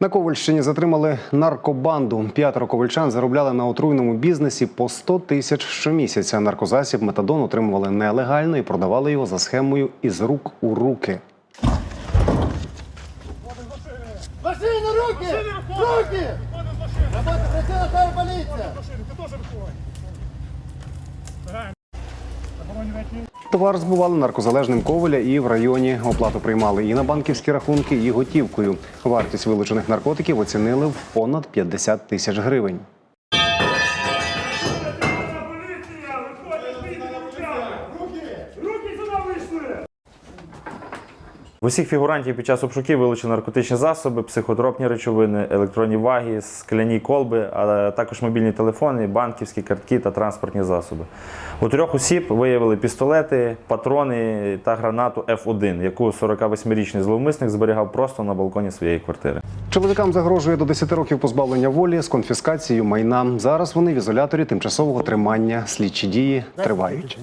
На Ковальщині затримали наркобанду. П'ятеро ковальчан заробляли на отруйному бізнесі по 100 тисяч щомісяця. Наркозасіб метадон отримували нелегально і продавали його за схемою із рук у руки. Машину, руки! Руки! Товар збували наркозалежним коваля і в районі оплату приймали і на банківські рахунки, і готівкою. Вартість вилучених наркотиків оцінили в понад 50 тисяч гривень. В усіх фігурантів під час обшуків вилучені наркотичні засоби, психотропні речовини, електронні ваги, скляні колби, а також мобільні телефони, банківські картки та транспортні засоби. У трьох осіб виявили пістолети, патрони та гранату F1, яку 48-річний зловмисник зберігав просто на балконі своєї квартири. Чоловікам загрожує до 10 років позбавлення волі з конфіскацією майна. Зараз вони в ізоляторі тимчасового тримання. Слідчі дії тривають.